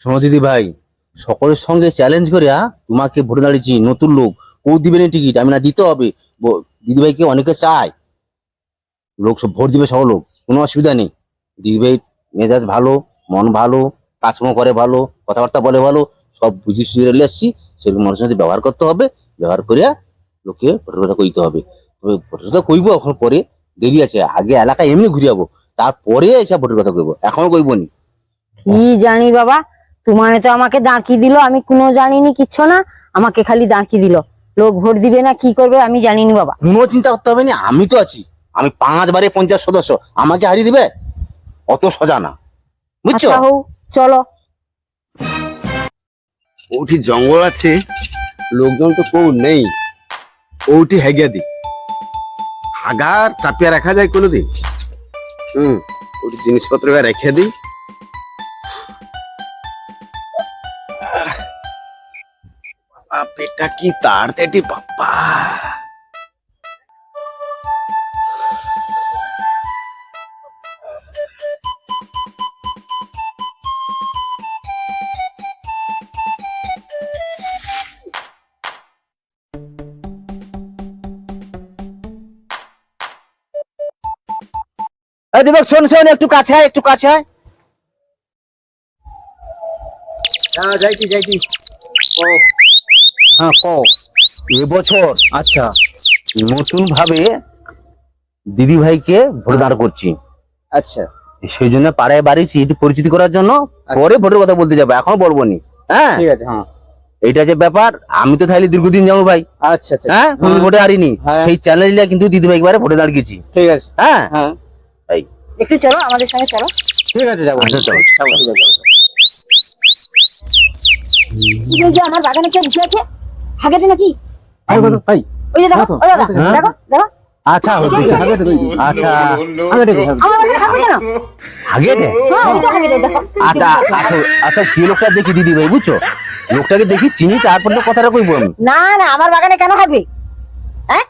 শোনো দিদি ভাই সকলের সঙ্গে চ্যালেঞ্জ করে আ, তোমাকে ভোটে দাঁড়িয়েছি নতুন লোক। কেউ না টিকিট আমি না দিতে হবে। দিদি ভাইকে অনেকে চায়। লোক সব ভোট দিবে সব লোক কোনো অসুবিধা নেই। দিদি ভাই মেজাজ ভালো মন ভালো কাজকর্ম করে ভালো কথাবার্তা বলে ভালো সব বুঝি সুঝে আসছি। সেরকম মানুষের সাথে ব্যবহার করতে হবে ব্যবহার করে লোকে ভোটের কথা কইতে হবে। তবে ভোটের কথা কইবো এখন পরে দেরি আছে আগে এলাকায় এমনি ঘুরে যাব তারপরে এসে ভোটের কথা কইব এখনও কইব নি। কি জানি বাবা তোমারে তো আমাকে দাঁড়কি দিল আমি কোনো জানিনি কিচ্ছু না আমাকে খালি দাঁড়কি দিল। লোক ভোট দিবে না কি করবে আমি জানিনি বাবা। কোনো চিন্তা করতে হবে না আমি তো আছি। আমি পাঁচবারে পঞ্চাশ সদস্য আমাকে হারিয়ে দিবে? অত সোজা না। বুঝছ? আচ্ছা চলো। ওটি জঙ্গল আছে লোকজন তো কেউ নেই। ওটি হেগে দি। হাগার চাপিয়া রাখা যায় কোনোদিন। হুম ওটি জিনিসপত্র রেখে দিই बाबा बेटा की तार देटी बाबा दीपक सुन सुन एक काछा एक काछा। হ্যাঁ যাইতি যাইতি। ও। হ্যাঁ ক এবছর আচ্ছা। নতুন ভাবে দিদি ভাইকে ভোট দাঁড় করছি। আচ্ছা। সেই জন্য পাড়ায় বাড়িছি একটু পরিচিতি করার জন্য পরে ভোটের কথা বলতে যাব এখন বলব নি। হ্যাঁ? ঠিক আছে হ্যাঁ। এইটা যে ব্যাপার আমি তো তাহলে দীর্ঘদিন যাব ভাই। আচ্ছা আচ্ছা। হ্যাঁ? ভোটে হারিনি। হ্যাঁ। সেই চ্যানেলটা কিন্তু দিদি ভাই একবারে ভোটে দাঁড়িয়েছি ঠিক আছে। হ্যাঁ? হ্যাঁ। তাই একটু চলো আমাদের সঙ্গে চলো। ঠিক আছে যাব। আচ্ছা, চলো। ঠিক আছে, যে আমার বাগানে কে বসে আছে হাগেতে নাকি? ভাই ওই যে দেখো হ্যাঁ? আচ্ছা আচ্ছা? হ্যাঁ আচ্ছা আচ্ছা আচ্ছা কি লোকটা দিদি ভাই বুঝছ? লোকটাকে দেখি চিনি তারপর তো কথাটা কইবো আমি। না না আমার বাগানে কেন হাগবে? হ্যাঁ?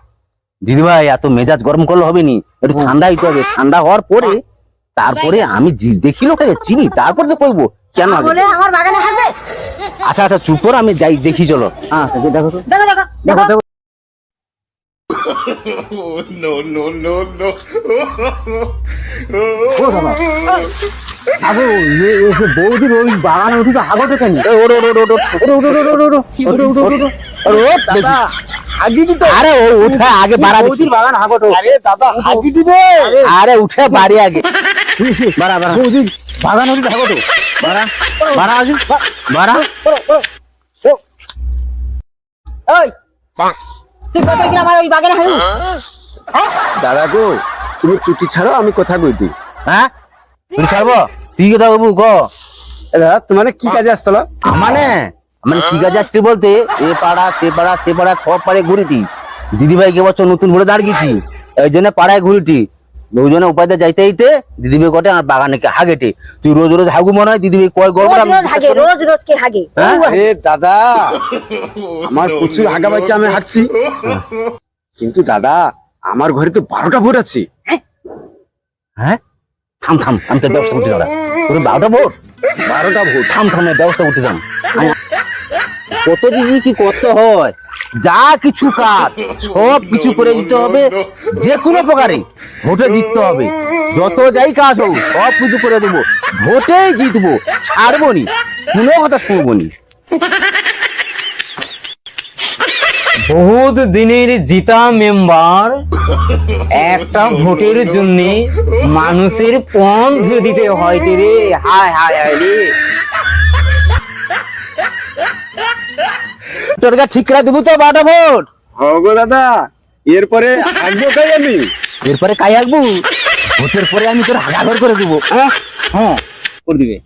দিদি ভাই এত মেজাজ গরম করলে হবে নি। একটু ঠান্ডা হইতে হবে। ঠান্ডা হওয়ার পরে তারপরে আমি দেখি লোকটাকে চিনি তারপর তো কইবো। কেন আগে? বলে আমার বাগানে আচ্ছা আচ্ছা চুপ করো আমি যাই দেখি চলো। হ্যাঁ দেখো তো দেখো দেখো দেখো no, no, no, no. আগো এ এসে বৌদির ওই বাগানে উঠি তো আগতে কেন ওড়ো, ওড়ো, ওড়ো, ওড়ো, ওড়ো, ওড়ো, ওড়ো, ওড়ো, ওড়ো, ওড়ো, ওড়ো, ওড়ো, ওড়ো। আরে ও, উঠে আগে বাড়া বৌদির বাগান আগত আরে দাদা হাগি দিবে। আরে উঠে বাড়ি আগে। বাড়া বাড়া। বৌদির বাগান উঠি আগত বাড়া বাড়া ওই তুই কথা কি আমার ওই বাগানে হাগবি দাদা গো তুমি চুটি ছাড়ো আমি কথা কইতি হ্যাঁ? তুই ছাড়বো? তুই কথা বাবু ক? দাদা তোমার কি কাজে আসতল মানে মানে কি কাজে আসছি বলতে? এ পাড়া সে পাড়া সে পাড়া সব পাড়ায় ঘুরিটি। দিদি ভাইকে বছর নতুন ভরে দাঁড়িয়েছি এই জন্য পাড়ায় ঘুরিটি। দুজনে উপায়তে যাইতে যাইতে দিদি ভাই কটে আর বাগানে কে হাগেটে। তুই রোজ রোজ হাগু মনে হয় দিদি ভাই কয় গল্প রোজ রোজ কে হাগে। হ্যাঁ? আরে দাদা আমার প্রচুর হাগা বাচ্চা আমি হাঁটছি কিন্তু দাদা আমার ঘরে তো বারোটা ভোট আছে। হ্যাঁ? থাম থাম আমি তোর ব্যবস্থা করতে দাঁড়া তোর বারোটা ভোট বারোটা ভোট থাম থাম ব্যবস্থা করতে যাম কত দিদি কি করতে হয়? যা কিছু কাজ, সব কিছু করে দিতে হবে যে কোনো প্রকারে। ভোটে জিততে হবে। যত যাই কাজ হোক, সব কিছু করে দেবো। ভোটেই জিতবো, ছাড়বো নি, কোনো কথা শুনব নি। বহুত দিনের জিতা মেম্বার, একটা ভোটের জন্য মানুষের পণ দিতে হয় রে। হায় হায় হায় রে। তোর ঠিক করে দেবো তো বাটা ভোট গো দাদা এরপরে আসব কাই আমি? এরপরে কাই আসব ভোটের পরে আমি তোর হাগাঘর করে দেবো। হ্যাঁ হ্যাঁ। করে দিবে।